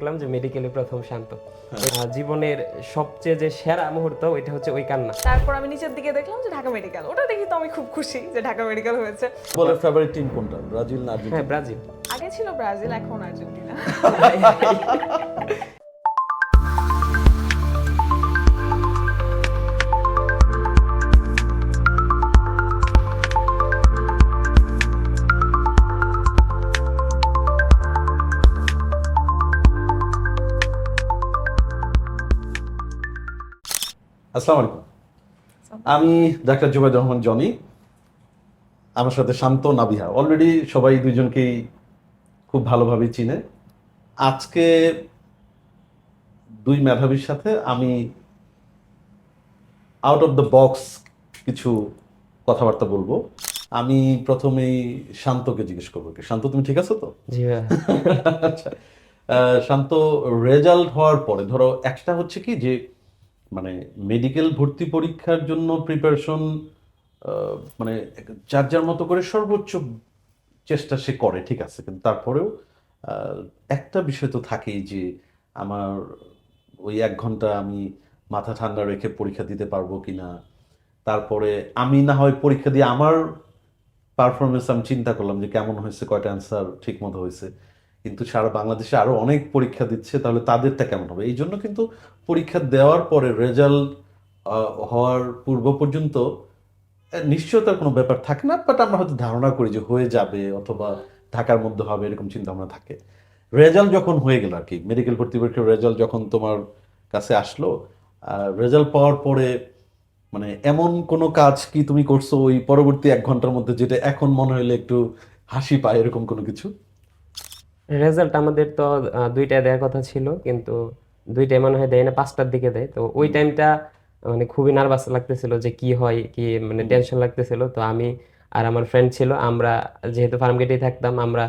দেখলাম যে মেডিকেলে প্রথম শান্ত। জীবনের সবচেয়ে যে সেরা মুহূর্ত ওইটা হচ্ছে ওই কান্না। তারপর আমি নিচের দিকে দেখলাম যে ঢাকা মেডিকেল ওটা দেখি তো আমি খুব খুশি যে ঢাকা মেডিকেল হয়েছে। বলের ফেভারিট টিম কোনটা? ব্রাজিল না আর্জেন্টিনা? হ্যাঁ ব্রাজিল। আগে ছিল ব্রাজিল এখন আর্জেন্টিনা। আসসালামু আলাইকুম। আমি ডাক্তার জুবাইদ রহমান জনি আমার সাথে শান্ত নাবিহা। অলরেডি সবাই দুইজনকেই খুব ভালোভাবে চিনে। আজকে দুই মেধাবীর সাথে আমি আউট অফ দ্য বক্স কিছু কথাবার্তা বলব। আমি প্রথমেই শান্তকে জিজ্ঞেস করব কি? শান্ত তুমি ঠিক আছো তো? আচ্ছা। আহ, শান্ত রেজাল্ট হওয়ার পরে ধরো একটা হচ্ছে কি যে মানে মেডিকেল ভর্তি পরীক্ষার জন্য প্রিপারেশন মানে যার যার মতো করে সর্বোচ্চ চেষ্টা সে করে, ঠিক আছে। কিন্তু তারপরেও একটা বিষয় তো থাকেই যে আমার ওই এক ঘণ্টা আমি মাথা ঠান্ডা রেখে পরীক্ষা দিতে পারব কিনা। তারপরে আমি না হয় পরীক্ষা দিয়ে আমার পারফরমেন্স আমি চিন্তা করলাম যে কেমন হয়েছে, কয়টা অ্যান্সার ঠিক মতো হয়েছে। কিন্তু সারা বাংলাদেশে আরও অনেক পরীক্ষা দিচ্ছে, তাহলে তাদেরটা কেমন হবে? এই জন্য কিন্তু পরীক্ষা দেওয়ার পরে রেজাল্ট হওয়ার পূর্ব পর্যন্ত নিশ্চয়তার কোনো ব্যাপার থাকে না বাট আমরা হয়তো ধারণা করি যে হয়ে যাবে অথবা ঢাকার মধ্যে হবে, এরকম চিন্তা ভাবনা থাকে। রেজাল্ট যখন হয়ে গেল আর কি মেডিকেল ভর্তি পরীক্ষার রেজাল্ট যখন তোমার কাছে আসলো রেজাল্ট পাওয়ার পরে মানে এমন কোনো কাজ কি তুমি করছ ওই পরবর্তী এক ঘণ্টার মধ্যে যেটা এখন মনে হইলে একটু হাসি পায়, এরকম কোনো কিছু? রেজাল্ট আমাদের তো দুইটায় দেওয়ার কথা ছিল কিন্তু দুইটায় মনে হয় দেয় না পাঁচটার দিকে দেয়। তো ওই টাইমটা মানে খুবই নার্ভাস লাগতেছিল যে কি হয় কি মানে টেনশন লাগতেছিল। তো আমি আর আমার ফ্রেন্ড ছিল আমরা যেহেতু ফার্ম গেটেই থাকতাম আমরা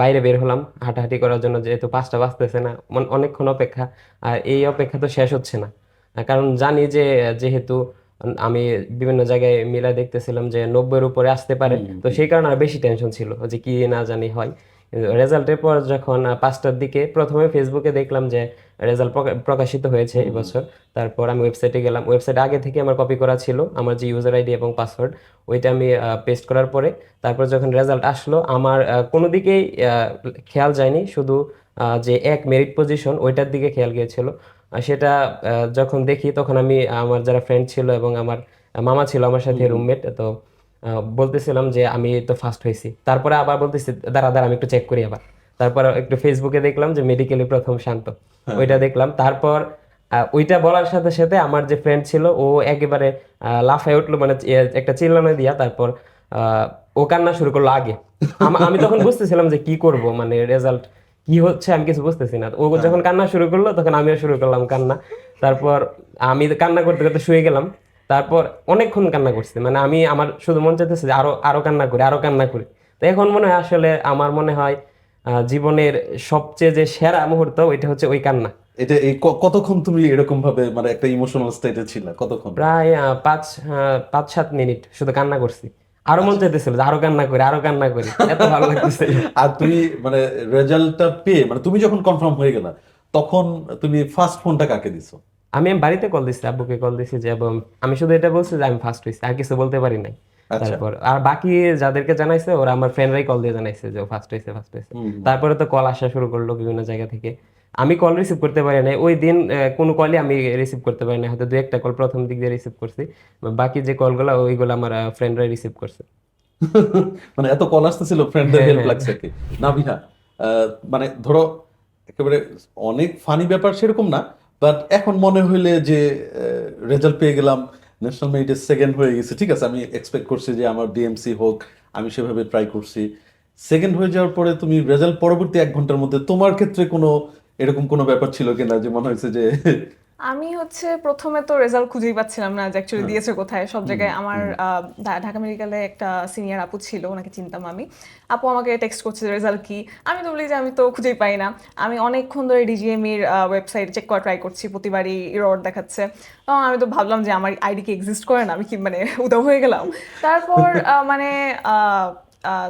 বাইরে বের হলাম হাঁটাহাঁটি করার জন্য যেহেতু পাঁচটা বাজতেছে না অনেকক্ষণ অপেক্ষা। আর এই অপেক্ষা তো শেষ হচ্ছে না। কারণ জানি যে যেহেতু আমি বিভিন্ন জায়গায় মিলা দেখতেছিলাম যে নব্বইয়ের উপরে আসতে পারে। তো সেই কারণে আর বেশি টেনশন ছিল যে কি না জানি হয়। রেজাল্টের পর যখন পাঁচটার দিকে প্রথমে ফেসবুকে দেখলাম যে রেজাল্ট প্রকাশিত হয়েছে এবছর তারপর আমি ওয়েবসাইটে গেলাম। ওয়েবসাইট আগে থেকে আমার কপি করা ছিল। আমার যে ইউজার আইডি এবং পাসওয়ার্ড ওইটা আমি পেস্ট করার পরে তারপর যখন রেজাল্ট আসলো আমার কোনো দিকেই খেয়াল যায়নি। শুধু যে এক মেরিট পজিশন ওইটার দিকে খেয়াল গিয়েছিল। সেটা যখন দেখি তখন আমি আমার যারা ফ্রেন্ড ছিল এবং আমার মামা ছিল আমার সাথে রুমমেট তো বলতেছিলাম যে আমি তো ফার্স্ট হয়েছি। তারপরে আবার বলতেছি দাঁড়া দাঁড়া আমি একটু চেক করি আবার। তারপর একটু ফেসবুকে দেখলাম যে মেডিকেলে প্রথম শান্ত। ওইটা দেখলাম। তারপর ওইটা বলার সাথে সাথে আমার যে ফ্রেন্ড ছিল ও একেবারে লাফায় উঠল মানে একটা চিল্লানো দিয়া তারপর আহ, ও কান্না শুরু করল আগে। আম- আমি তখন বুঝতেছিলাম যে কি করব মানে রেজাল্ট কি হচ্ছে আমি কিছু বুঝতেছি না। ও যখন কান্না শুরু করল তখন আমিও শুরু করলাম কান্না। তারপর আমি কান্না করতে করতে শুয়ে গেলাম। তারপর অনেকক্ষণ কান্না করছি। মানে আমি আমার শুধু মন চাইতেছে যে আরও আরও কান্না করি আরও কান্না করি। তো এখন মনে হয় আসলে আমার মনে হয় জীবনের সবচেয়ে যে সেরা মুহূর্ত ওইটা হচ্ছে ওই কান্না। এটা এই কতক্ষণ তুমি এরকম ভাবে মানে একটা ইমোশনাল স্টেটে ছিল? কতক্ষণ? প্রায় পাঁচ পাঁচ সাত মিনিট শুধু কান্না করছি। আরও মন চাইতেছিল যে আরও কান্না করি আরও কান্না করি। এত ভালো লাগতেছে। আর তুমি মানে রেজাল্টটা পেয়ে মানে তুমি যখন কনফার্ম হয়ে গেলা তখন তুমি ফার্স্ট ফোনটা কাকে দিছো? আমি বাড়িতে কল দিচ্ছি আব্বুকে কল দিচ্ছি যে এবং আমি শুধু এটা বলছি যে আমি ফার্স্ট হয়েছি আর কিছু বলতে পারি নাই। আচ্ছা। তারপর আর বাকি যাদেরকে জানাইছে ওরা আমার ফ্রেন্ডরাই কল দিয়ে জানাইছে যে ফার্স্ট হয়েছে ফার্স্ট হয়েছে। তারপরে তো কল আসা শুরু করল বিভিন্ন জায়গা থেকে। আমি কল রিসিভ করতে পারি নাই। ওই দিন কোনো কলই আমি রিসিভ করতে পারি না হয়তো দু একটা কল প্রথম দিক দিয়ে রিসিভ করছি। বাকি যে কলগুলো ওইগুলো আমার ফ্রেন্ডরাই রিসিভ করছে। মানে এত কল আসতেছিল ফ্রেন্ডদের হ্যাঁ, হেল্প হ্যাঁ। লাগছে কি। না আহ, মানে ধরো একেবারে অনেক ফানি ব্যাপার সেরকম না বাট এখন মনে হইলে যে রেজাল্ট পেয়ে গেলাম ন্যাশনাল মেরিটে সেকেন্ড হয়ে গেছে, ঠিক আছে? আমি এক্সপেক্ট করছি যে আমার ডিএমসি হোক, আমি সেভাবে ট্রাই করছি। সেকেন্ড হয়ে যাওয়ার পরে তুমি রেজাল্ট পরবর্তী এক ঘণ্টার মধ্যে তোমার ক্ষেত্রে কোনো এরকম কোনো ব্যাপার ছিল কিনা যে মনে হয়েছে যে আমি হচ্ছে প্রথমে তো রেজাল্ট খুঁজেই পাচ্ছিলাম না যে অ্যাকচুয়ালি দিয়েছে কোথায়। সব জায়গায় আমার ঢাকা মেডিকেলে একটা সিনিয়র আপু ছিল ওনাকে চিনতাম আমি। আপু আমাকে টেক্সট করছে রেজাল্ট কি? আমি তো বলি যে আমি তো খুঁজেই পাই না। আমি অনেকক্ষণ ধরে ডিজিএমির ওয়েবসাইট চেক করা ট্রাই করছি প্রতিবারই রড দেখাচ্ছে। তখন আমি তো ভাবলাম যে আমার আইডি কি এক্সিস্ট করে না? আমি কি মানে উদাও হয়ে গেলাম? তারপর মানে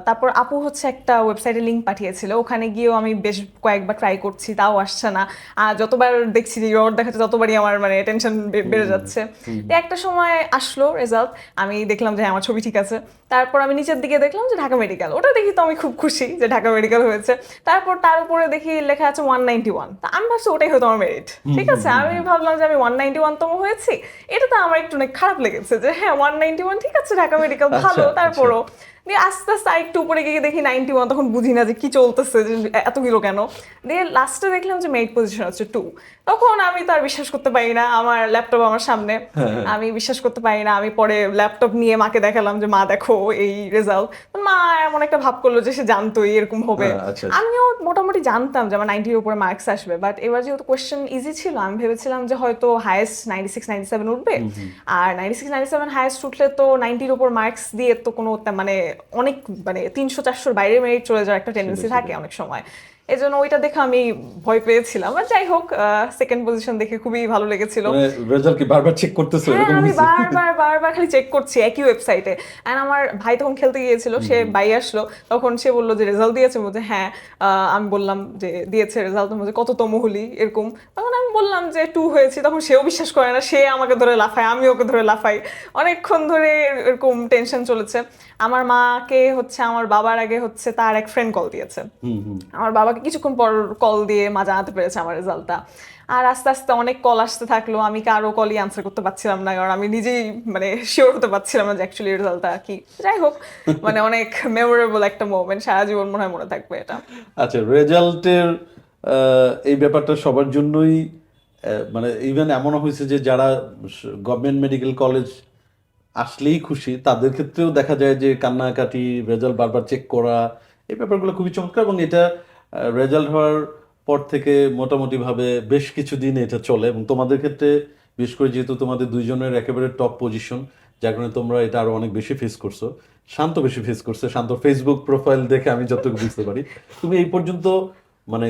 তারপর আপু হচ্ছে একটা ওয়েবসাইটে লিঙ্ক পাঠিয়েছিল। ওখানে গিয়েও আমি বেশ কয়েকবার ট্রাই করছি তাও আসছে না। আর যতবার দেখছি যে রড দেখাচ্ছে ততবারই আমার মানে টেনশন বেড়ে যাচ্ছে। তো একটা সময় আসলো রেজাল্ট আমি দেখলাম যে হ্যাঁ, আমার ছবি ঠিক আছে। তারপর আমি নিচের দিকে দেখলাম যে ঢাকা মেডিকেল ওটা দেখি তো আমি খুব খুশি যে ঢাকা মেডিকেল হয়েছে। তারপর তার উপরে দেখি লেখা আছে ওয়ান নাইনটি ওয়ান তা আমি ভাবছি ওটাই হয়তো আমার মেরিট ঠিক আছে? আমি ভাবলাম যে আমি ওয়ান নাইনটি ওয়ান তম হয়েছি। এটা তো আমার একটু অনেক খারাপ লেগেছে যে হ্যাঁ ওয়ান নাইনটি ওয়ান ঠিক আছে ঢাকা মেডিকেল ভালো। আচ্ছা, তারপরও দিয়ে আস্তে আস্তে আরেকটু উপরে গিয়ে দেখি নাইনটি ওয়ান তখন বুঝি না যে কি চলতেছে যে এত কিলো কেন? দিয়ে লাস্টে দেখলাম যে মেরিট পজিশন হচ্ছে টু তখন আমি তো আর বিশ্বাস করতে পারি না আমার ল্যাপটপ আমার সামনে। আমি বিশ্বাস করতে পারি না আমি পরে ল্যাপটপ নিয়ে মাকে দেখালাম যে মা দেখো এই রেজাল্ট মা এমন একটা ভাব করল যে সে জানতোই এরকম হবে। হ্যাঁ, আচ্ছা, আমিও মোটামুটি জানতাম যে আমার নাইনটির উপরে মার্কস আসবে। বাট এবার যেহেতু কোয়েশ্চেন ইজি ছিল আমি ভেবেছিলাম যে হয়তো highest ninety six ninety seven উঠবে আর ninety six ninety seven highest উঠলে তো নাইনটির উপর মার্কস দিয়ে তো কোনো মানে অনেক মানে তিনশো চারশোর বাইরে মেরিট চলে যাওয়ার একটা টেন্ডেন্সি থাকে অনেক সময়। এই জন্য ওইটা দেখে আমি ভয় পেয়েছিলাম। আর যাই হোক সেকেন্ড পজিশন দেখে খুবই ভালো লেগেছিল। মানে রেজাল্ট কি বারবার চেক করতেছো হ্যাঁ এরকম আমি বারবার বারবার খালি চেক করছি একই ওয়েবসাইটে এন্ড আমার ভাই তখন খেলতে গিয়েছিল সে বাই আসলো। তখন সে বলল যে রেজাল্ট দিয়েছে? বলছে হ্যাঁ আমি বললাম যে দিয়েছে রেজাল্ট বলছে কত তম হলি এরকম। তখন আমি বললাম যে টু হয়েছি। তখন সেও বিশ্বাস করে না সে আমাকে ধরে লাফায় আমি ওকে ধরে লাফাই। অনেকক্ষণ ধরে এরকম টেনশন চলেছে। আমার মাকে হচ্ছে আমার বাবার আগে হচ্ছে তার এক ফ্রেন্ড কল দিয়েছে। আমার বাবাকে কিছুক্ষণ পর কল দিয়ে মা জানাতে পেরেছে আমার রেজাল্টটা আর আস্তে আস্তে অনেক কল আসতে থাকল, আমি কারও কলই আনসার করতে পারছিলাম না, কারণ আমি নিজেই মানে শিওর হতে পারছিলাম না যে অ্যাকচুয়ালি রেজাল্টটা কি। যাই হোক মানে অনেক মেমোরেবল একটা মোমেন্ট সারা জীবন মনে হয় মনে থাকবে এটা। আচ্ছা রেজাল্টের এই ব্যাপারটা সবার জন্যই মানে ইভেন এমনও হয়েছে যে যারা গভর্নমেন্ট মেডিকেল কলেজ আসলেই খুশি, তাদের ক্ষেত্রেও দেখা যায় যে কান্নাকাটি রেজাল্ট বারবার চেক করা, এই ব্যাপারগুলো খুবই চমৎকার এবং এটা রেজাল্ট হওয়ার পর থেকে মোটামুটিভাবে বেশ কিছুদিন এটা চলে এবং তোমাদের ক্ষেত্রে, বিশেষ করে যেহেতু তোমাদের দুইজনের একেবারে টপ পজিশন যার কারণে তোমরা এটা আরও অনেক বেশি ফেস করছ। শান্ত বেশি ফেস করছে, শান্ত ফেসবুক প্রোফাইল দেখে আমি যতটুকু বুঝতে পারি। তুমি এই পর্যন্ত মানে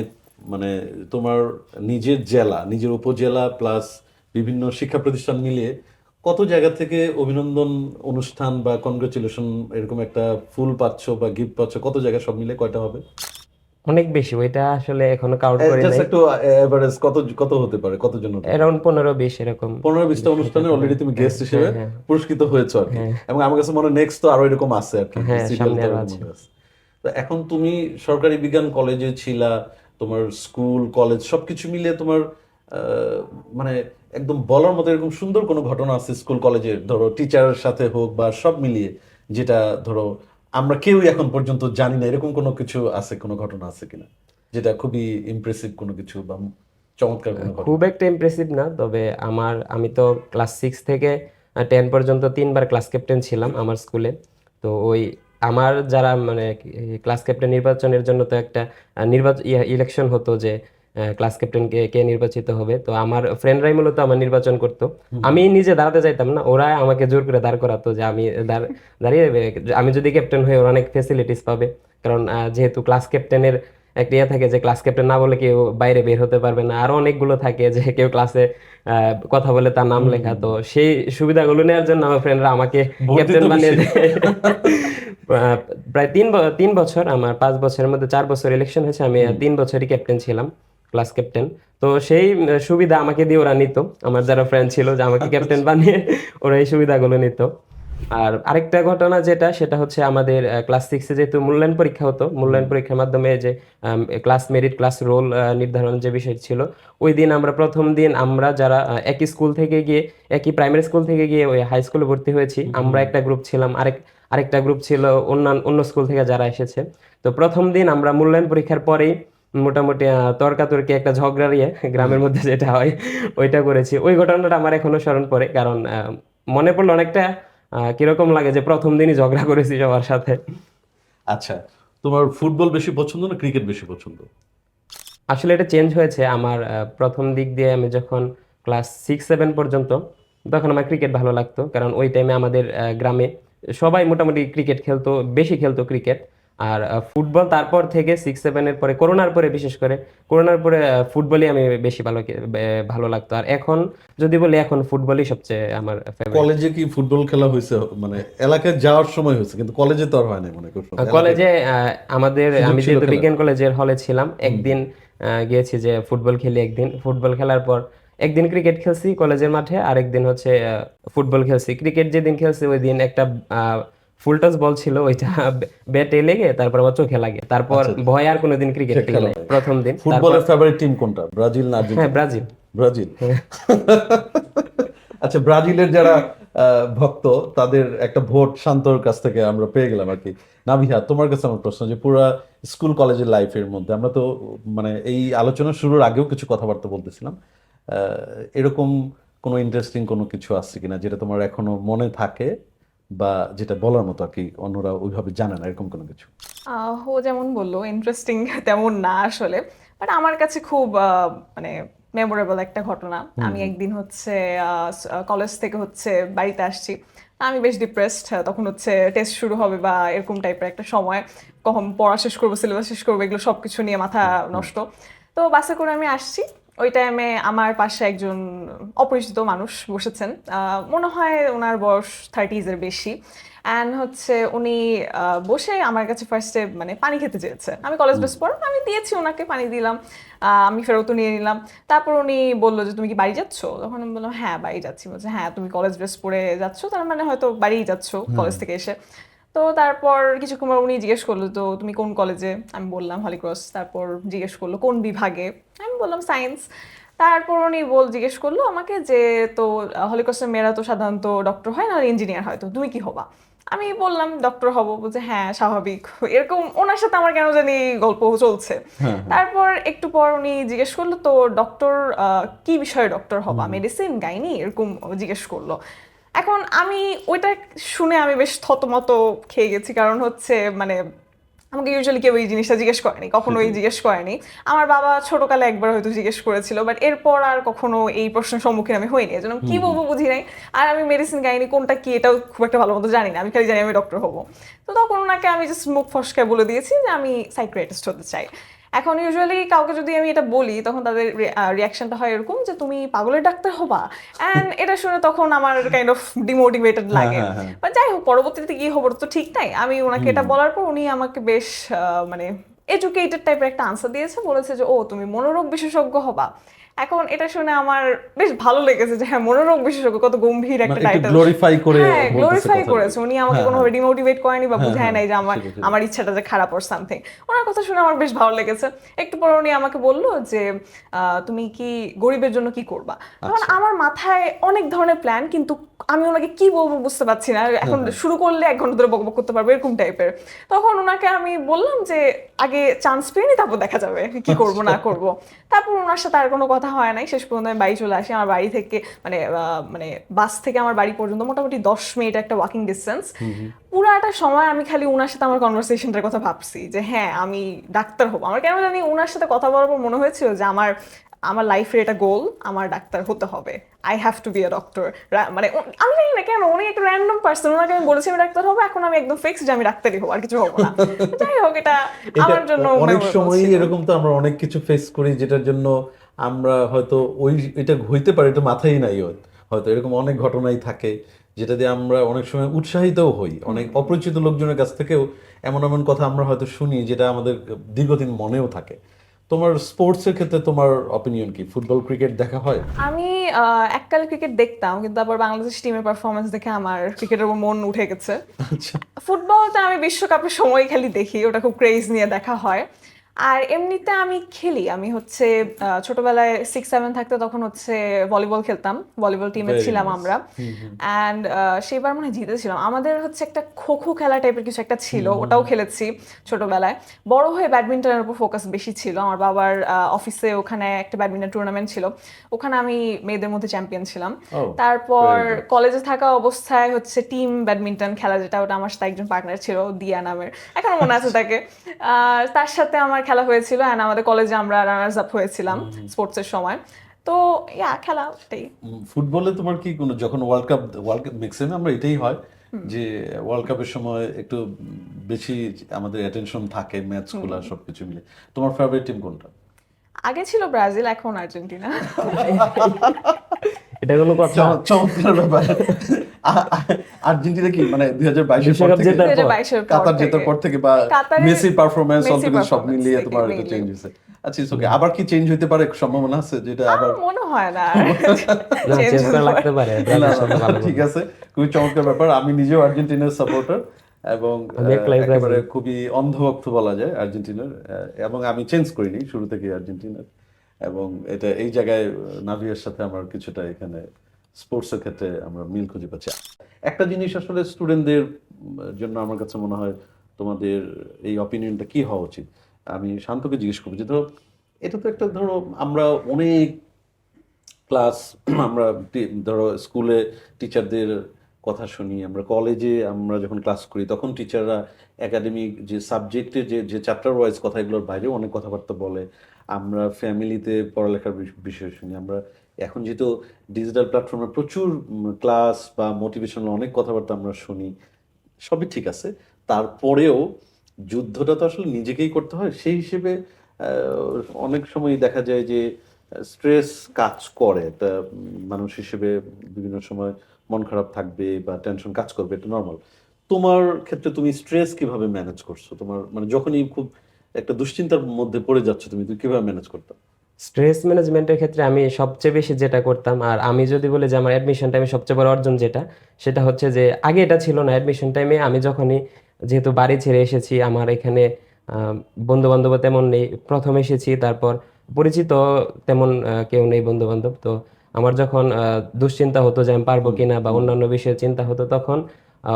মানে তোমার নিজের জেলা, নিজের উপজেলা প্লাস বিভিন্ন শিক্ষা প্রতিষ্ঠান মিলিয়ে কত জায়গা থেকে অভিনন্দন অনুষ্ঠান বা কনগ্রাচুলেশন এরকম একটা ফুল পাচ্ছ বা গিফট পাচ্ছ, কত জায়গা সব মিলে কয়টা হবে? অনেক বেশি ওইটা আসলে এখনও কাউন্ট করি নাই। একটু এভারেজ কত কত হতে পারে? কতজন? অ্যারাউন্ড পনেরো বিশ এরকম। পনেরো বিশটা অনুষ্ঠানে অলরেডি তুমি গেস্ট হিসেবে হ্যাঁ, হ্যাঁ। পুরস্কৃত হয়েছো আর কি। এবং আমার কাছে মনে হয় নেক্সট তো আরও এরকম আছে আর কি হ্যাঁ, সামনে আছে। তো এখন তুমি সরকারি বিজ্ঞান কলেজে ছিলা তোমার স্কুল কলেজ সবকিছু মিলিয়ে তোমার আহ, মানে একদম বলার মতো এরকম সুন্দর কোনো ঘটনা আছে স্কুল কলেজের ধরো টিচারের সাথে হোক বা সব মিলিয়ে যেটা ধরো আমরা কেউই এখন পর্যন্ত জানি না এরকম কোনো কিছু আছে, কোনো ঘটনা আছে কিনা, যেটা খুবই ইমপ্রেসিভ কোনো কিছু বা চমৎকার খুব একটা ইমপ্রেসিভ না, তবে আমার, আমি তো ক্লাস সিক্স থেকে টেন পর্যন্ত তিনবার ক্লাস ক্যাপ্টেন ছিলাম আমার স্কুলে তো ওই আমার যারা মানে ক্লাস ক্যাপ্টেন নির্বাচনের জন্য তো একটা নির্বাচন ইলেকশন হতো যে ক্লাস ক্যাপ্টেন কে কে নির্বাচিত হবে। তো আমার ফ্রেন্ডরাই মূলত আমার নির্বাচন করতো। আমি নিজে দাঁড়াতে চাইতাম না ওরা আমাকে জোর করে দাঁড় করাতো যে আমি দাঁড়িয়ে আমি যদি ক্যাপ্টেন হই ওরা অনেক ফেসিলিটিস পাবে। কারণ যেহেতু ক্লাস ক্যাপ্টেনের একটা ইয়ে থাকে যে ক্লাস ক্যাপ্টেন না বলে কেউ বাইরে বের হতে পারবে না। আরও অনেকগুলো থাকে যে কেউ ক্লাসে কথা বলে তার নাম লেখা। তো সেই সুবিধাগুলো নেওয়ার জন্য আমার ফ্রেন্ডরা আমাকে ক্যাপ্টেন বানিয়ে দেয়। প্রায় তিন তিন বছর আমার পাঁচ বছরের মধ্যে চার বছর ইলেকশন হয়েছে আমি তিন বছরই ক্যাপ্টেন ছিলাম। ক্লাস ক্যাপ্টেন তো সেই সুবিধা আমাকে দিয়ে ওরা নিত। আমার যারা ফ্রেন্ড ছিল যে আমাকে ক্যাপ্টেন বানিয়ে ওরা এই সুবিধাগুলো নিত। আর আরেকটা ঘটনা যেটা সেটা হচ্ছে আমাদের ক্লাস সিক্সে যেহেতু মূল্যায়ন পরীক্ষা হতো মূল্যায়ন পরীক্ষার মাধ্যমে যে ক্লাস মেরিট ক্লাস রোল নির্ধারণ যে বিষয় ছিল ওই দিন আমরা প্রথম দিন আমরা যারা একই স্কুল থেকে গিয়ে একই প্রাইমারি স্কুল থেকে গিয়ে ওই হাই স্কুলে ভর্তি হয়েছি। আমরা একটা গ্রুপ ছিলাম আরেক আরেকটা গ্রুপ ছিল অন্যান্য অন্য স্কুল থেকে যারা এসেছে। তো প্রথম দিন আমরা মূল্যায়ন পরীক্ষার পরেই মোটামুটি তর্কাতর্কি একটা ঝগড়া ইয়ে গ্রামের মধ্যে যেটা হয় ওইটা করেছি। ওই ঘটনাটা আমার এখনও স্মরণ পড়ে কারণ মনে পড়ল অনেকটা কীরকম লাগে যে প্রথম দিনই ঝগড়া করেছি সবার সাথে। আচ্ছা তোমার ফুটবল বেশি পছন্দ না ক্রিকেট বেশি পছন্দ? আসলে এটা চেঞ্জ হয়েছে। আমার প্রথম দিক দিয়ে আমি যখন ক্লাস সিক্স সেভেন পর্যন্ত তখন আমার ক্রিকেট ভালো লাগতো। কারণ ওই টাইমে আমাদের গ্রামে সবাই মোটামুটি ক্রিকেট খেলতো বেশি খেলতো ক্রিকেট আর ফুটবল তারপর থেকে সিক্স সেভেনের পরে করোনার পরে বিশেষ করে করোনার পরে ফুটবলই আমি বেশি ভালো ভালো লাগতো। আর এখন যদি বলি এখন ফুটবলই সবচেয়ে আমার কলেজে কি ফুটবল খেলা হয়েছে? মানে এলাকায় যাওয়ার সময় হয়েছে কিন্তু কলেজে তো আর হয় নাই মনে করছ। কলেজে আমাদের আমি যেহেতু বিজ্ঞান কলেজের হলে ছিলাম একদিন গিয়েছি যে ফুটবল খেলি একদিন। ফুটবল খেলার পর একদিন ক্রিকেট খেলছি কলেজের মাঠে আরেকদিন হচ্ছে আহ, ফুটবল খেলছি। ক্রিকেট যেদিন খেলছি ওই দিন একটা ফুল টাচ বল ছিল ওইটা ব্যাটে লেগে তারপর আবার চোখে লাগে। তারপর ভয় আর কোনোদিন ক্রিকেট খেলা প্রথম দিন ফুটবলের ফেভারিট টিম কোনটা? ব্রাজিল না আর্জেন্টিনা? হ্যাঁ ব্রাজিল। ব্রাজিল। আচ্ছা ব্রাজিলের যারা ভক্ত তাদের একটা ভোট শান্তর কাছ থেকে আমরা পেয়ে গেলাম আর কি। নাভিহা তোমার কাছে আমার প্রশ্ন যে পুরো স্কুল কলেজের লাইফের মধ্যে আমরা তো মানে এই আলোচনা শুরুর আগেও কিছু কথাবার্তা বলতেছিলাম আহ, এরকম কোনো ইন্টারেস্টিং কোনো কিছু আসছে কিনা যেটা তোমার এখনও মনে থাকে? বা যেটা বলার মতো আর কি অন্যরা ওইভাবে জানে না এরকম কোনো কিছু? ও যেমন বলল ইন্টারেস্টিং তেমন না আসলে। বাট আমার কাছে খুব মানে মেমোরেবল একটা ঘটনা। আমি একদিন হচ্ছে কলেজ থেকে হচ্ছে বাড়িতে আসছি। আমি বেশ ডিপ্রেসড তখন হচ্ছে টেস্ট শুরু হবে বা এরকম টাইপের একটা সময়। কখন পড়া শেষ করব সিলেবাস শেষ করব এগুলো সব কিছু নিয়ে মাথা নষ্ট। তো বাসে করে আমি আসছি। ওই টাইমে আমার পাশে একজন অপরিচিত মানুষ বসেছেন। মনে হয় ওনার বয়স থার্টিজের বেশি। অ্যান্ড হচ্ছে উনি বসে আমার কাছে ফার্স্টে মানে পানি খেতে চেয়েছে। আমি কলেজ ড্রেস পর আমি দিয়েছি ওনাকে পানি দিলাম। আমি ফেরতও নিয়ে নিলাম। তারপর উনি বলল যে তুমি কি বাড়ি যাচ্ছ? তখন আমি বললাম হ্যাঁ বাড়ি যাচ্ছি। বলছে হ্যাঁ তুমি কলেজ ড্রেস পরে যাচ্ছ তার মানে হয়তো বাড়িই যাচ্ছ কলেজ থেকে এসে। তো তারপর কিছুক্ষণ পর উনি জিজ্ঞেস করল তো তুমি কোন কলেজে আমি বললাম হলিক্রস। তারপর জিজ্ঞেস করল কোন বিভাগে? আমি বললাম সায়েন্স। তারপর উনি বল জিজ্ঞেস করল আমাকে যে তো হলিক্রসের মেয়েরা তো সাধারণত ডক্টর হয় না ইঞ্জিনিয়ার হয়? তো তুমি কি হবা? আমি বললাম ডক্টর হব। বলছে হ্যাঁ স্বাভাবিক। এরকম ওনার সাথে আমার কেন জানি গল্প চলছে। তারপর একটু পর উনি জিজ্ঞেস করল তো ডক্টর কি বিষয়ে ডক্টর হবা? মেডিসিন গাইনি এরকম জিজ্ঞেস করল। এখন আমি ওইটা শুনে আমি বেশ থতমত খেয়ে গেছি। কারণ হচ্ছে মানে আমাকে ইউজুয়ালি কেউ এই জিনিসটা জিজ্ঞেস করেনি কখনোই জিজ্ঞেস করেনি। আমার বাবা ছোটকালে একবার হয়তো জিজ্ঞেস করেছিল বাট এরপর আর কখনো এই প্রশ্নের সম্মুখীন আমি হইনি। এজন্য কি বলব বুঝি নাই। আর আমি মেডিসিন গাইনি কোনটা কি এটাও খুব একটা ভালো মতো জানি না। আমি খালি জানি আমি ডক্টর হব। তো তখন ওনাকে আমি জাস্ট মুখ ফসকায় বলে দিয়েছি যে আমি সাইক্রেটিস্ট হতে চাই। এখন ইউজুয়ালি কাউকে যদি আমি এটা বলি তখন তাদের রিয়াকশনটা হয় এরকম যে তুমি পাগলের ডাক্তার হবা? অ্যান্ড এটা শুনে তখন আমার কাইন্ড অফ ডিমোটিভেটেড লাগে। বা হ্যাঁ। যাই হোক পরবর্তীতে কি হব তো ঠিক নাই। আমি ওনাকে এটা বলার পর উনি আমাকে বেশ মানে এডুকেটেড টাইপের একটা আনসার দিয়েছে। বলেছে যে ও তুমি মনোরোগ বিশেষজ্ঞ হবা। এখন এটা শুনে আমার বেশ ভালো লেগেছে যে হ্যাঁ মনোরোগ বিশেষজ্ঞ কত গম্ভীর একটা মানে টাইটেল glorify করে হ্যাঁ গ্লোরিফাই করেছে। উনি আমাকে হ্যাঁ, কোনোভাবে ডিমোটিভেট করেনি বা হ্যাঁ, বুঝায় হ্যাঁ, নাই যে আমার। আমার ইচ্ছাটা যে খারাপ ওর সামথিং ওনার কথা শুনে আমার বেশ ভালো লেগেছে। একটু পর উনি আমাকে বলল যে তুমি কি গরিবের জন্য কি করবা? তখন আচ্ছা। আমার মাথায় অনেক ধরনের প্ল্যান কিন্তু আমি ওনাকে কি বলব বুঝতে পারছি না। এখন শুরু করলে এক ঘণ্টা ধরে বকবক করতে পারব এরকম টাইপের তখন ওনাকে আমি বললাম যে আগে চান্স পেয়ে নি তারপর দেখা যাবে। কি করব না করব? তারপর ওনার সাথে আর কোনো কথা হয় নাই। শেষ পর্যন্ত আমি বাড়ি চলে আসি। আমার বাড়ি থেকে মানে মানে বাস থেকে আমার বাড়ি পর্যন্ত মোটামুটি দশ মিনিট একটা ওয়াকিং ডিস্টেন্স পুরো একটা সময় আমি খালি ওনার সাথে আমার কনভারসেশনটার কথা ভাবছি যে হ্যাঁ আমি ডাক্তার হব। আমার কেন জানি ওনার সাথে কথা বলার পর মনে হয়েছিল যে আমার আমার লাইফের এটা গোল আমার ডাক্তার হতে হবে। I have to be a doctor মানে আমি জানি না কেন উনি একটা র্যান্ডম পার্সন ওনাকে আমি বলেছি আমি ডাক্তার হব এখন আমি একদম ফিক্স যে আমি ডাক্তারই হব আর কিছু হব না। যাই হোক এটা আমার জন্য অনেক সময়ই এরকম তো আমরা অনেক কিছু ফেস করি যেটার জন্য আমরা হয়তো ওই এটা হইতে পারে এটা মাথায় নাই হয়তো। হয়তো এরকম অনেক ঘটনাই থাকে যেটা দিয়ে আমরা অনেক সময় উৎসাহিতও হই। অনেক অপরিচিত লোকজনের কাছ থেকেও এমন এমন কথা আমরা হয়তো শুনি যেটা আমাদের দীর্ঘদিন মনেও থাকে। তোমার স্পোর্টসের ক্ষেত্রে তোমার অপিনিয়ন কি? ফুটবল ক্রিকেট দেখা হয়? আমি এককালে ক্রিকেট দেখতাম কিন্তু আবার বাংলাদেশ টিমের পারফরমেন্স দেখে আমার ক্রিকেটের উপর মন উঠে গেছে। আচ্ছা। ফুটবলটা আমি বিশ্বকাপের সময় খালি দেখি ওটা খুব ক্রেজ নিয়ে দেখা হয়। আর এমনিতে আমি খেলি। আমি হচ্ছে ছোটবেলায় সিক্স সেভেন থাকতে তখন হচ্ছে ভলিবল খেলতাম। ভলিবল টিমে ছিলাম আমরা। অ্যান্ড সেবার মনে জিতেছিলাম। আমাদের হচ্ছে একটা খো খো খেলা টাইপের কিছু একটা ছিল ওটাও খেলেছি ছোটবেলায়। বড় হয়ে ব্যাডমিন্টনের উপর ফোকাস বেশি ছিল। আমার বাবার অফিসে ওখানে একটা ব্যাডমিন্টন টুর্নামেন্ট ছিল। ওখানে আমি মেয়েদের মধ্যে চ্যাম্পিয়ন ছিলাম। Oh, তারপর কলেজে থাকা অবস্থায় হচ্ছে টিম ব্যাডমিন্টন খেলা যেটা ওটা আমার সাথে একজন পার্টনার ছিল দিয়া নামের এখন মনে আছে তাকে। তার সাথে আমার খেলা হয়েছিল অ্যান্ড আমাদের কলেজে আমরা রানার্স আপ হয়েছিলাম স্পোর্টসের সময়। তো ইয়া খেলা এটাই ফুটবলে তোমার কি কোনো যখন world cup world cup maximum আমরা এটাই হয় যে ওয়ার্ল্ড কাপের সময় একটু বেশি আমাদের অ্যাটেনশন থাকে ম্যাচগুলো সবকিছু মিলে। তোমার ফেভারিট টিম কোনটা? আগে ছিল ব্রাজিল এখন আর্জেন্টিনা। এটা কোনো কথা চমৎকার ব্যাপার। আর্জেন্টিনা কি? মানে দুই হাজার বাইশের পর থেকে? জেতার পর। 2022 কাতার জেতার পর থেকে বা মেসির পারফরমেন্স অন্তত সব মিলিয়ে থেকে তোমার এটা চেঞ্জ হয়েছে। আচ্ছা ওকে আবার কি চেঞ্জ হইতে পারে? সম্ভাবনা আছে যেটা আবার মনে হয় না। চেঞ্জ করা লাগতে পারে ঠিক আছে। খুবই চমৎকার ব্যাপার। আমি নিজেও আর্জেন্টিনার সাপোর্টার এবং একেবারে খুবই অন্ধভক্ত বলা যায় আর্জেন্টিনার এবং আমি চেঞ্জ করিনি শুরু থেকে আর্জেন্টিনার। এবং এটা এই জায়গায় নাভিয়ার সাথে আমার কিছুটা এখানে স্পোর্টসের ক্ষেত্রে আমরা মিল খুঁজে পাচ্ছি। একটা জিনিস আসলে স্টুডেন্টদের জন্য আমার কাছে মনে হয় তোমাদের এই অপিনিয়নটা কি হওয়া উচিত? আমি শান্তকে জিজ্ঞেস করব যে, ধরো, এটা তো একটা, ধরো, আমরা অনেক ক্লাস আমরা ধরো স্কুলে টিচারদের কথা শুনি, আমরা কলেজে আমরা যখন ক্লাস করি, তখন টিচাররা একাডেমিক যে সাবজেক্টে যে যে চ্যাপ্টার ওয়াইজ কথা এগুলোর বাইরেও অনেক কথাবার্তা বলে। আমরা ফ্যামিলিতে পড়ালেখার বিষ- বিষয় শুনি। আমরা এখন যেহেতু ডিজিটাল প্ল্যাটফর্মে প্রচুর ক্লাস বা মোটিভেশনাল অনেক কথাবার্তা আমরা শুনি, সবই ঠিক আছে। তারপরেও যুদ্ধটা তো আসলে নিজেকেই করতে হয়। সেই হিসেবে অনেক সময় দেখা যায় যে স্ট্রেস কাজ করে। একটা মানুষ হিসেবে বিভিন্ন সময় মন খারাপ থাকবে বা টেনশন কাজ করবে, এটা নর্মাল তোমার ক্ষেত্রে তুমি স্ট্রেস কীভাবে ম্যানেজ করছ? তোমার মানে যখনই খুব একটা দুশ্চিন্তার মধ্যে পড়ে যাচ্ছ, তুমি তুমি কীভাবে ম্যানেজ করতে? স্ট্রেস ম্যানেজমেন্টের ক্ষেত্রে আমি সবচেয়ে বেশি যেটা করতাম, আর আমি যদি বলি যে আমার অ্যাডমিশন টাইমে সবচেয়ে বড় অর্জন যেটা, সেটা হচ্ছে যে আগে এটা ছিল না অ্যাডমিশন টাইমে আমি যখনই যেহেতু বাড়ি ছেড়ে এসেছি, আমার এখানে বন্ধু বান্ধব তেমন নেই, প্রথম এসেছি, তারপর পরিচিত তেমন কেউ নেই বন্ধু বান্ধব তো আমার যখন আহ, দুশ্চিন্তা হতো যে আমি পারব কিনা বা অন্যান্য বিষয়ে চিন্তা হতো তখন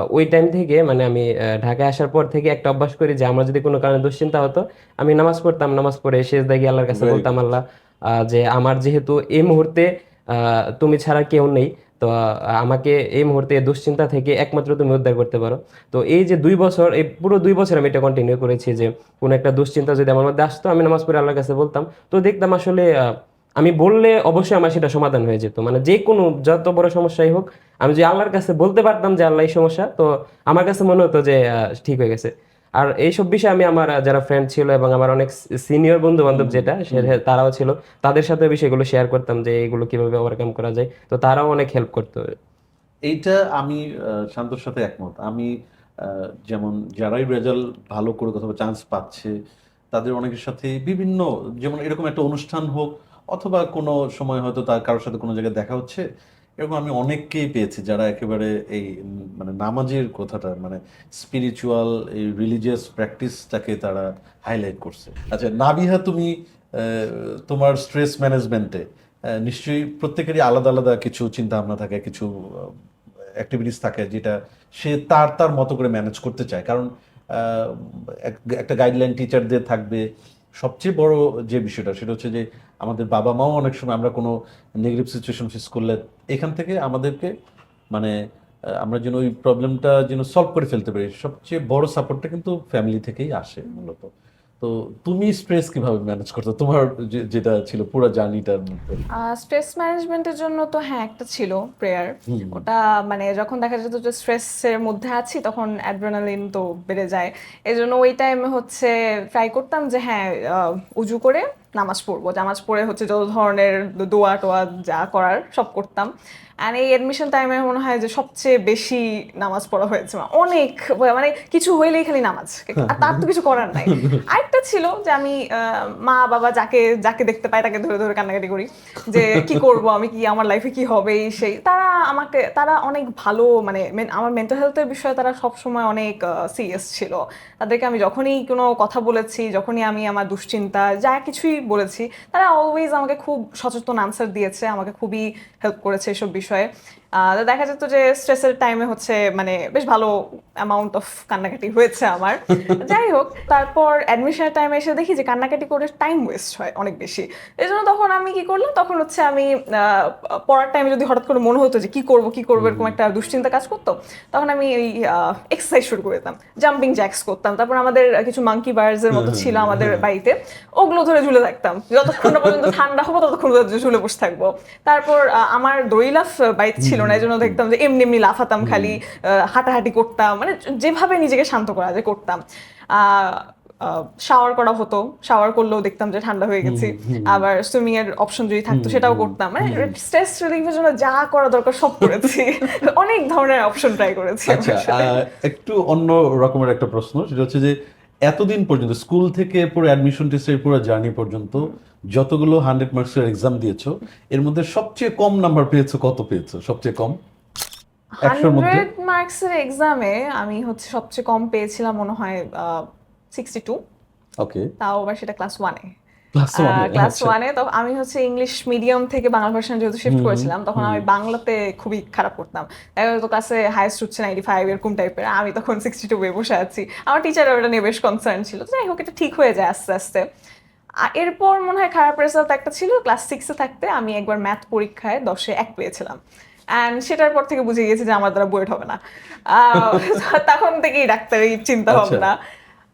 ওই টাইম থেকে মানে আমি ঢাকায় আসার পর থেকে একটা অভ্যাস করি যে আমার যদি কোনো কারণে দুশ্চিন্তা হতো আমি নামাজ পড়তাম নামাজ পড়ে শেষ দাগি আল্লাহর কাছে বলতাম আল্লাহ যে আমার যেহেতু এই মুহূর্তে আহ, তুমি ছাড়া কেউ নেই তো আমাকে এই মুহূর্তে দুশ্চিন্তা থেকে একমাত্র তুমি উদ্ধার করতে পারো। তো এই যে দুই বছর এই পুরো দুই বছর আমি এটা কন্টিনিউ করেছি যে কোনো একটা দুশ্চিন্তা যদি আমার মধ্যে আসতো আমি নামাজ পড়ে আল্লাহর কাছে বলতাম। তো দেখতাম আসলে আহ, আমি বললে অবশ্যই আমার সেটা সমাধান হয়ে যেত। মানে যে কোনো যত বড় সমস্যাই হোক আমি যদি আল্লাহর কাছে বলতে পারতাম যে আল্লাহ এই সমস্যা তো আমার কাছে মনে হতো যে ঠিক হয়ে গেছে। আর এইসব বিষয়ে আমি আমার যারা ফ্রেন্ড ছিল এবং আমার অনেক সিনিয়র বন্ধু বান্ধব যেটা তারাও ছিল তাদের সাথে বিষয়গুলো শেয়ার করতাম যে এগুলো কীভাবে ওভারকাম করা যায়। তো তারাও অনেক হেল্প করতো। এইটা আমি শান্তর সাথে একমত। আমি যেমন যারাই রেজাল্ট ভালো করে কোথাও চান্স পাচ্ছে তাদের অনেকের সাথে বিভিন্ন যেমন এরকম একটা অনুষ্ঠান হোক অথবা কোনো সময় হয়তো তার কারোর সাথে কোনো জায়গায় দেখা হচ্ছে, এরকম আমি অনেককেই পেয়েছি যারা একেবারে এই মানে নামাজের কথাটা মানে স্পিরিচুয়াল এই রিলিজিয়াস প্র্যাকটিসটাকে তারা হাইলাইট করছে। আচ্ছা নাবিহা তুমি তোমার স্ট্রেস ম্যানেজমেন্টে নিশ্চয়ই প্রত্যেকেরই আলাদা আলাদা কিছু চিন্তা ভাবনা থাকে, কিছু অ্যাক্টিভিটিস থাকে যেটা সে তার তার মতো করে ম্যানেজ করতে চায়। কারণ এক- একটা গাইডলাইন টিচারদের থাকবে। সবচেয়ে বড় যে বিষয়টা, সেটা হচ্ছে যে আমাদের বাবা মাও অনেক সময় আমরা কোনো নেগেটিভ সিচুয়েশন ফেস করলে এখান থেকে আমাদেরকে মানে আমরা যেন ওই প্রবলেমটা যেন সলভ করে ফেলতে পারি। সবচেয়ে বড় সাপোর্টটা কিন্তু ফ্যামিলি থেকেই আসে মূলত। তো তুমি স্ট্রেস কীভাবে ম্যানেজ করতো তোমার যেটা ছিল পুরো জার্নিটার মধ্যে। স্ট্রেস ম্যানেজমেন্টের জন্য তো হ্যাঁ একটা ছিল প্রেয়ার ওটা মানে যখন দেখা যেত যে স্ট্রেসের মধ্যে আছি তখন অ্যাড্রেনালিন তো বেড়ে যায়। এই জন্য ওই টাইমে হচ্ছে ট্রাই করতাম যে হ্যাঁ উজু করে নামাজ পড়ব। নামাজ পড়ে হচ্ছে যত ধরনের দোয়া টোয়া যা করার সব করতাম। অ্যান্ড এই অ্যাডমিশন টাইমে মনে হয় যে সবচেয়ে বেশি নামাজ পড়া হয়েছে। অনেক মানে কিছু হইলেই খালি নামাজ। আর তার তো কিছু করার নাই। আরেকটা ছিল যে আমি মা বাবা যাকে যাকে দেখতে পাই তাকে ধরে ধরে কান্নাকাটি করি। যে কি করব আমি কি আমার লাইফে কি হবে? সেই। তারা আমাকে তারা অনেক ভালো মানে আমার মেন্টাল হেলথের বিষয়ে তারা সবসময় অনেক সিরিয়াস ছিল। তাদেরকে আমি যখনই কোনো কথা বলেছি যখনই আমি আমার দুশ্চিন্তা যা কিছুই বলেছি তারা অলওয়েজ আমাকে খুব সচেতন আনসার দিয়েছে আমাকে খুবই হেল্প করেছে এসব বিষয়ে। দেখা যেত যে স্ট্রেসের টাইমে হচ্ছে মানে বেশ ভালো অ্যামাউন্ট অফ কান্নাকাটি হয়েছে আমার। যাই হোক তারপর অ্যাডমিশনের টাইমে এসে দেখি যে কান্নাকাটি করে টাইম ওয়েস্ট হয় অনেক বেশি। এই জন্য তখন আমি কি করলাম? তখন হচ্ছে আমি পড়ার টাইমে যদি হঠাৎ করে মনে হতো যে কি করব কি করব এরকম একটা দুশ্চিন্তা কাজ করতো তখন আমি এই এক্সারসাইজ শুরু করে দিতাম। জাম্পিং জ্যাক্স করতাম। তারপর আমাদের কিছু মাঙ্কি বার্ডসের মতো ছিল আমাদের বাড়িতে। ওগুলো ধরে ঝুলে থাকতাম। যতক্ষণ পর্যন্ত ঠান্ডা হব ততক্ষণ ঝুলে বসে থাকব। তারপর আমার দড়ি লাফ বাড়িতে ছিল না এই জন্য দেখতাম যে এমনি এমনি লাফাতাম খালি হাঁটাহাঁটি করতাম মানে যেভাবে নিজেকে শান্ত করা যায় করতাম। শাওয়ার করা হতো শাওয়ার করলেও দেখতাম যে ঠান্ডা হয়ে গেছি। আবার সুইমিং এর অপশন যদি থাকতো সেটাও করতাম। মানে স্ট্রেস রিলিফের জন্য যা করা দরকার সব করেছি। অনেক ধরনের অপশন ট্রাই করেছি আচ্ছা একটু অন্য রকমের একটা প্রশ্ন সেটা হচ্ছে যে এতদিন পর্যন্ত স্কুল থেকে পুরো অ্যাডমিশন টেস্টের পুরো জার্নি পর্যন্ত যতগুলো হান্ড্রেড মার্কসের এক্সাম দিয়েছ এর মধ্যে সবচেয়ে কম নাম্বার পেয়েছ কত পেয়েছ? সবচেয়ে কম? একশোর মধ্যে? মার্কসের এক্সামে আমি হচ্ছে সবচেয়ে কম পেয়েছিলাম মনে হয় সিক্সটি টু ওকে। তাও আবার সেটা ক্লাস ওয়ানে ক্লাস ওয়ানে তো আমি হচ্ছে ইংলিশ মিডিয়াম থেকে বাংলা ভার্সন যেহেতু শিফট করেছিলাম তখন আমি বাংলাতে খুবই খারাপ করতাম। যেত ক্লাসে হাইস্ট হচ্ছে নাইনটি ফাইভ এরকম টাইপের আমি তখন সিক্সটি টু বসে আছি। আমার টিচার ওটা নিয়ে বেশ কনসার্ন ছিল। যাই হোক এটা ঠিক হয়ে যায় আস্তে আস্তে। এরপর মনে হয় খারাপ রেজাল্ট একটা ছিল ক্লাস সিক্সে থাকতে আমি একবার ম্যাথ পরীক্ষায় দশে এক পেয়েছিলাম। অ্যান্ড সেটার পর থেকে বুঝে গেছি যে আমার দ্বারা বইট হবে না। তখন থেকেই ডাক্তারি চিন্তা আচ্ছা। ভাবনা।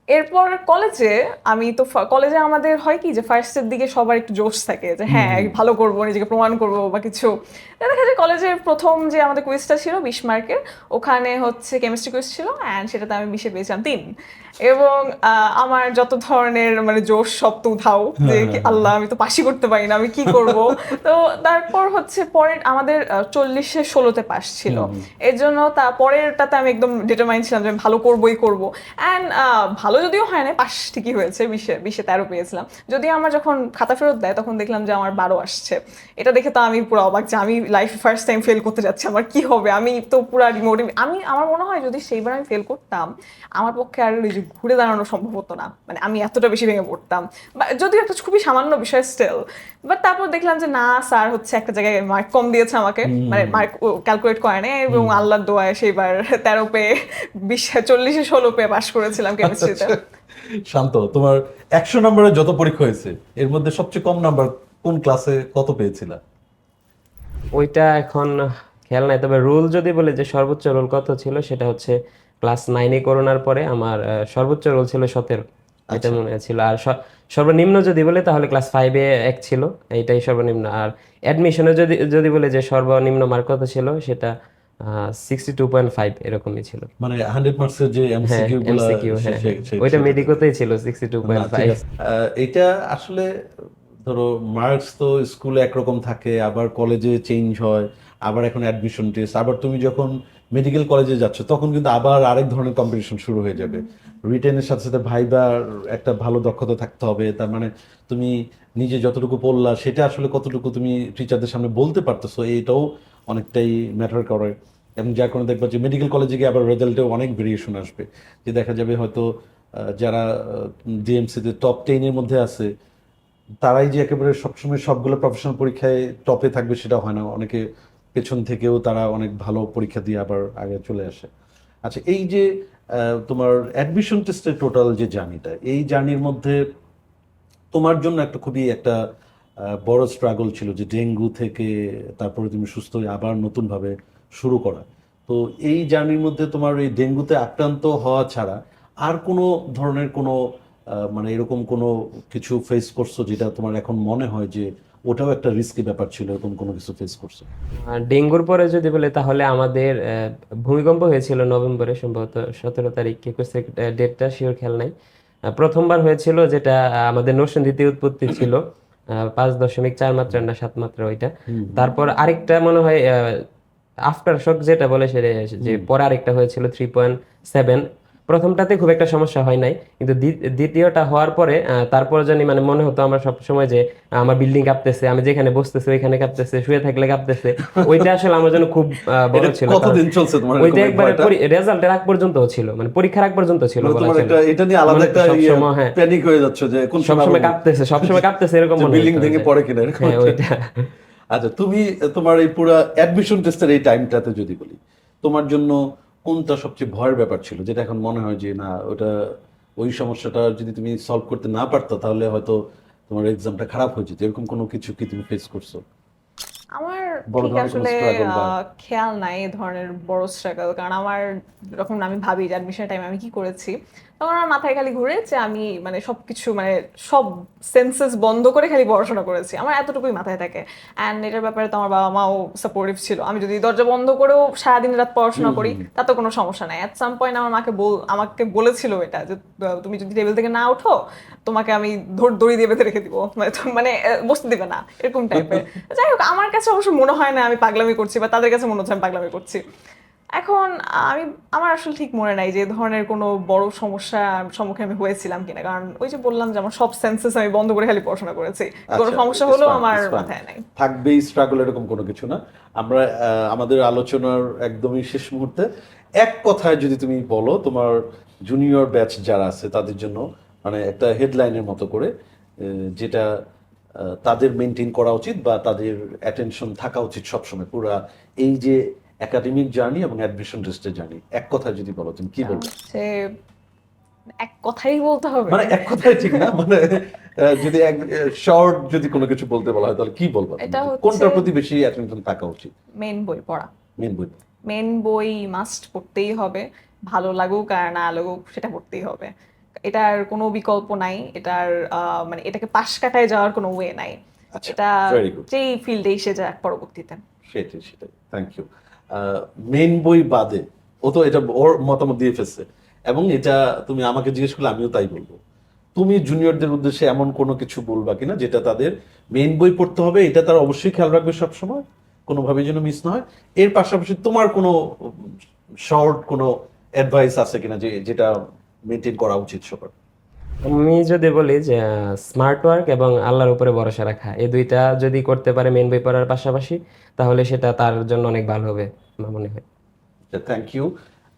এরপর কলেজে আমি তো কলেজে আমাদের হয় কি যে ফার্স্টের দিকে সবার একটু জোশ থাকে যে হ্যাঁ ভালো করব নিজেকে প্রমাণ করব বা কিছু। দেখা যায় কলেজের প্রথম যে আমাদের কুইজটা ছিল বিশ মার্কের ওখানে হচ্ছে কেমিস্ট্রি কুইজ ছিল অ্যান্ড সেটাতে আমি বিশে পেয়েছিলাম তিন। এবং আমার যত ধরনের মানে জোশ সব তো উঠাও যে আল্লাহ আমি তো পাশই করতে পারি না আমি কি করব? তো তারপর হচ্ছে পরের আমাদের চল্লিশে ষোলোতে পাস ছিল। এর জন্য তা পরেরটাতে আমি একদম ডিটারমাইন ছিলাম যে আমি ভালো করবোই করব। অ্যান্ড ভালো যদিও হয় না পাস ঠিকই হয়েছে বিশে বিশে তেরো পেয়েছিলাম। যদিও আমার যখন খাতা ফেরত দেয় তখন দেখলাম যে আমার বারো আসছে। এটা দেখে তো আমি পুরো অবাক যে আমি লাইফে ফার্স্ট টাইম ফেল করতে যাচ্ছি আমার কি হবে? আমি তো পুরো রিমোটিভ আমি আমার মনে হয় যদি সেইবার আমি ফেল করতাম আমার পক্ষে আর ঘুরে দাঁড়ানো সম্ভব হতো না। মানে আমি এতটা বেশি ভেঙে পড়তাম। বা যদিও একটা খুবই সামান্য বিষয় স্টিল বাট তারপর দেখলাম যে না স্যার হচ্ছে একটা জায়গায় মার্ক কম দিয়েছে আমাকে। মানে মার্ক ক্যালকুলেট করে নেয় এবং আল্লাহর দোয়ায় সেইবার তেরো পেয়ে বিশ চল্লিশে ষোলো পেয়ে পাশ করেছিলাম কেমিস্ট্রিতে শান্ত তোমার একশো নম্বরের যত পরীক্ষা হয়েছে এর মধ্যে সবচেয়ে কম নাম্বার কোন ক্লাসে কত পেয়েছিল? ওইটা এখন খেয়াল নাই তবে রুল যদি বলে যে সর্বোচ্চ রোল কত ছিল সেটা হচ্ছে ক্লাস নাইনে করোনার পরে আমার সর্বোচ্চ রোল ছিল সতেরো। এটা মনে ছিল। আর সর্বনিম্ন যদি বলে তাহলে ক্লাস ফাইভে এক ছিল এইটাই সর্বনিম্ন। আর অ্যাডমিশনে যদি যদি বলে যে সর্বনিম্ন মার্ক কত ছিল সেটা সিক্সটি টু পয়েন্ট ফাইভ এরকমই ছিল। মানে হান্ড্রেড মার্কসের যে হ্যাঁ এমসিকিউ হ্যাঁ। সে- ওইটা মেডিকোতেই ছিল সিক্সটি টু পয়েন্ট ফাইভ এটা আসলে ধরো মার্কস তো স্কুলে একরকম থাকে আবার কলেজে চেঞ্জ হয় আবার এখন অ্যাডমিশন টেস্ট আবার তুমি যখন মেডিকেল কলেজে যাচ্ছ, তখন কিন্তু আবার আরেক ধরনের কম্পিটিশন শুরু হয়ে যাবে। রিটেনের সাথে সাথে ভাইবার একটা ভালো দক্ষতা থাকতে হবে, তার মানে তুমি নিজে যতটুকু পড়লা, সেটা আসলে কতটুকু তুমি টিচারদের সামনে বলতে পারতেছো, এটাও অনেকটাই ম্যাটার করে। এবং যার কারণে দেখবা যে মেডিকেল কলেজে গিয়ে আবার রেজাল্টেও অনেক ভেরিয়েশন আসবে। যে দেখা যাবে হয়তো যারা ডিএমসিতে টপ টেনের মধ্যে আছে, তারাই যে একেবারে সবসময় সবগুলো প্রফেশনাল পরীক্ষায় টপে থাকবে সেটা হয় না। অনেকে পেছন থেকেও তারা অনেক ভালো পরীক্ষা দিয়ে আবার আগে চলে আসে। আচ্ছা এই যে তোমার অ্যাডমিশন টেস্টের টোটাল যে জার্নিটা এই জার্নির মধ্যে তোমার জন্য একটা খুবই একটা বড় স্ট্রাগল ছিল যে ডেঙ্গু থেকে তারপরে তুমি সুস্থ হয়ে আবার নতুনভাবে শুরু করা। তো এই জার্নির মধ্যে তোমার এই ডেঙ্গুতে আক্রান্ত হওয়া ছাড়া আর কোনো ধরনের কোনো মানে এরকম কোনো কিছু ফেস করছ যেটা তোমার এখন মনে হয় যে ওটাও একটা রিস্কি ব্যাপার ছিল এরকম কোনো কিছু ফেস করছ। ডেঙ্গুর পরে যদি বলে তাহলে আমাদের ভূমিকম্প হয়েছিল নভেম্বরে সম্ভবত সতেরো তারিখ একুশ তারিখ ডেটটা শিওর খেয়াল নাই। প্রথমবার হয়েছিল যেটা আমাদের নরসিংদীতে উৎপত্তি ছিল পাঁচ দশমিক চার মাত্রা না সাত মাত্রা ওইটা। তারপর আরেকটা মনে হয় আফটার শক যেটা বলে সেটা যে পরে আরেকটা হয়েছিল থ্রি পয়েন্ট সেভেন প্রথমটাতে খুব একটা সমস্যা হয় নাই কিন্তু দ্বিতীয়টা হওয়ার পরে তারপর জানি মানে মনে হতো আমার সব সময় যে আমার বিল্ডিং কাঁপতেছে আমি যেখানে বসতেছি ওইখানে কাঁপতেছে শুয়ে থাকলে কাঁপতেছে ওইটা আসলে আমার জন্য খুব বড় ছিল কতদিন চলছে তোমার ওইটা একবারে? রেজাল্টের আগ পর্যন্ত ছিল মানে পরীক্ষার আগ পর্যন্ত ছিল মানে। এটা নিয়ে আলাদা মানে একটা সবসময়, হ্যাঁ। প্যানিক হয়ে যাচ্ছে যে কোন সময় সবসময় কাঁপতেছে সবসময় কাঁপতেছে এরকম বিল্ডিং ভেঙে পড়ে কিনা এরকম হ্যাঁ ওইটা আচ্ছা তুমি তোমার এই পুরো অ্যাডমিশন টেস্টের এই টাইমটাতে যদি বলি তোমার জন্য কোনটা সবচেয়ে ভয়ের ব্যাপার ছিল? যেটা এখন মনে হয় যে, না, ওটা, ওই সমস্যাটা যদি তুমি সলভ করতে না পারতো, তাহলে হয়তো তোমার এক্সামটা খারাপ হয়ে যেত। এরকম কোনো কিছু কি তুমি ফেস করছ? আমার ঠিক আসলে খেয়াল নাই এ ধরনের বড় স্ট্রাগল কারণ আমার যখন আমি ভাবি যে অ্যাডমিশন টাইমে আমি কি করেছি তখন আমার মাথায় খালি ঘুরে যে আমি মানে সবকিছু মানে সব সেন্সেস বন্ধ করে খালি পড়াশোনা করেছি। আমার এতটুকুই মাথায় থাকে। অ্যান্ড এটার ব্যাপারে তো আমার বাবা মাও সাপোর্টিভ ছিল। আমি যদি দরজা বন্ধ করেও সারাদিন রাত পড়াশোনা করি তাতে কোনো সমস্যা নাই। অ্যাট সাম পয়েন্ট আমার মাকে বল আমাকে বলেছিল এটা যে তুমি যদি টেবিল থেকে না ওঠো তোমাকে আমি ধর দড়ি দিয়ে বেঁধে রেখে দিব। মানে মানে বসতে দিবে না এরকম টাইপের যাই হোক আমার কাছে অবশ্য মনে হয় না আমি পাগলামি করছি বা তাদের কাছে মনে হচ্ছে আমি পাগলামি করছি। এখন আমি আমার আসলে ঠিক মনে নাই যে ধরনের কোনো বড় সমস্যা সম্মুখীন আমি হয়েছিলাম কিনা। কারণ ওই যে বললাম যে আমার সব সেন্সেস আমি বন্ধ করে খালি পড়াশোনা করেছি। কোনো আচ্ছা, সমস্যা হলেও আমার মাথায় নাই। থাকবেই স্ট্রাগল এরকম কোনো কিছু না। আমরা আমাদের আলোচনার একদমই শেষ মুহূর্তে এক কথায় যদি তুমি বলো তোমার জুনিয়র ব্যাচ যারা আছে তাদের জন্য মানে একটা হেডলাইনের মতো করে যেটা তাদের মেনটেন করা উচিত বা তাদের অ্যাটেনশন থাকা উচিত সবসময়। পুরা এই যে একাডেমিক জার্নি এবং অ্যাডমিশন টেস্টের জার্নি এক কথায় যদি বলো তুমি কি বলবে? এক কথাই বলতে হবে। মানে এক কথায় ঠিক না মানে যদি এক শর্ট যদি কোনো কিছু বলতে বলা হয় তাহলে কি বলব কোনটার প্রতি বেশি অ্যাটেনশন থাকা উচিত? মেন বই পড়া। মেন বই। মেন বই মাস্ট পড়তেই হবে ভালো লাগুক আর না লাগুক সেটা পড়তেই হবে। এটার কোনো বিকল্প নাই এটার মানে এটাকে পাশ কাটায় যাওয়ার কোনো ওয়ে নাই। আচ্ছা, এটা. যেই ফিল্ডে এসে যাক পরবর্তীতে। সেটাই সেটাই থ্যাংক ইউ মেন বই বাদে ও তো এটা ওর মতামত দিয়ে ফেলছে এবং এটা তুমি আমাকে জিজ্ঞেস করলে আমিও তাই বলব। তুমি জুনিয়রদের উদ্দেশ্যে এমন কোনো কিছু বলবা কিনা যেটা তাদের মেন বই পড়তে হবে এটা তারা অবশ্যই খেয়াল রাখবে সবসময় কোনোভাবে যেন মিস না হয়। এর পাশাপাশি তোমার কোনো শর্ট কোনো অ্যাডভাইস আছে কিনা যে যেটা মেনটেন করা উচিত সবার আমি যদি বলি যে স্মার্ট ওয়ার্ক এবং আল্লাহর উপরে ভরসা রাখা এই দুইটা যদি করতে পারে মেন বই পড়ার পাশাপাশি তাহলে সেটা তার জন্য অনেক ভালো হবে আমার মনে হয়। Thank you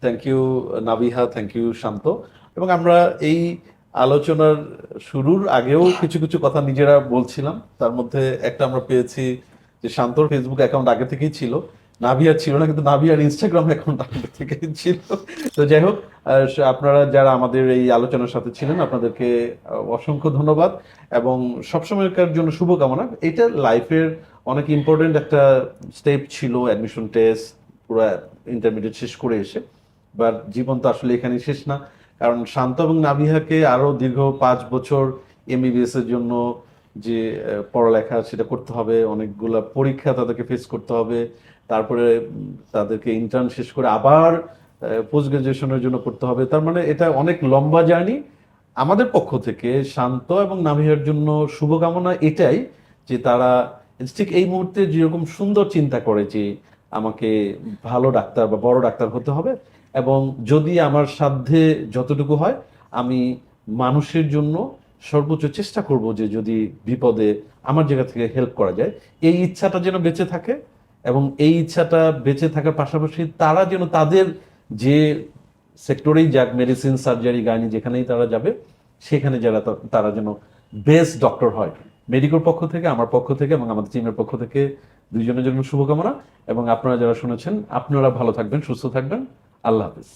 thank you Nabiha thank you Shanto. এবং আমরা এই আলোচনার শুরুর আগেও কিছু কিছু কথা নিজেরা বলছিলাম। তার মধ্যে একটা আমরা পেয়েছি যে শান্তর ফেসবুক অ্যাকাউন্ট আগে থেকেই ছিল। নাভিয়ার ছিল না, কিন্তু নাভিয়ার ইনস্টাগ্রাম অ্যাকাউন্ট আগে থেকেই ছিল। তো যাই হোক আপনারা যারা আমাদের এই আলোচনার সাথে ছিলেন, আপনাদেরকে অসংখ্য ধন্যবাদ এবং সবসময়কার জন্য শুভকামনা। এটা লাইফের অনেক ইম্পর্টেন্ট একটা স্টেপ ছিল অ্যাডমিশন টেস্ট পুরো ইন্টারমিডিয়েট শেষ করে এসে। বাট জীবন তো আসলে এখানে শেষ না। কারণ শান্ত এবং নাবিহাকে আরও দীর্ঘ পাঁচ বছর এমবিবিএস এর জন্য যে পড়ালেখা সেটা করতে হবে, অনেকগুলা পরীক্ষা তাদেরকে ফেস করতে হবে। তারপরে তাদেরকে ইন্টার্ন শেষ করে আবার পোস্ট গ্রাজুয়েশনের জন্য করতে হবে। তার মানে এটা অনেক লম্বা জার্নি আমাদের পক্ষ থেকে শান্ত এবং নাভিয়ার জন্য শুভকামনা এটাই যে তারা ঠিক এই মুহূর্তে যেরকম সুন্দর চিন্তা করে যে আমাকে ভালো ডাক্তার বা বড় ডাক্তার হতে হবে এবং যদি আমার সাধ্যে যতটুকু হয়, আমি মানুষের জন্য সর্বোচ্চ চেষ্টা করব যে যদি বিপদে আমার জায়গা থেকে হেল্প করা যায়। এই ইচ্ছাটা যেন বেঁচে থাকে। এবং এই ইচ্ছাটা বেঁচে থাকার পাশাপাশি তারা যেন তাদের যে সেক্টরেই যাক মেডিসিন সার্জারি গাইনি যেখানেই তারা যাবে, সেখানে যারা তারা যেন বেস্ট ডক্টর হয়। মেডিকেল পক্ষ থেকে, আমার পক্ষ থেকে এবং আমাদের টিমের পক্ষ থেকে দুইজনের জন্য শুভকামনা। এবং আপনারা যারা শুনেছেন, আপনারা ভালো থাকবেন, সুস্থ থাকবেন। আল্লাহ হাফিজ।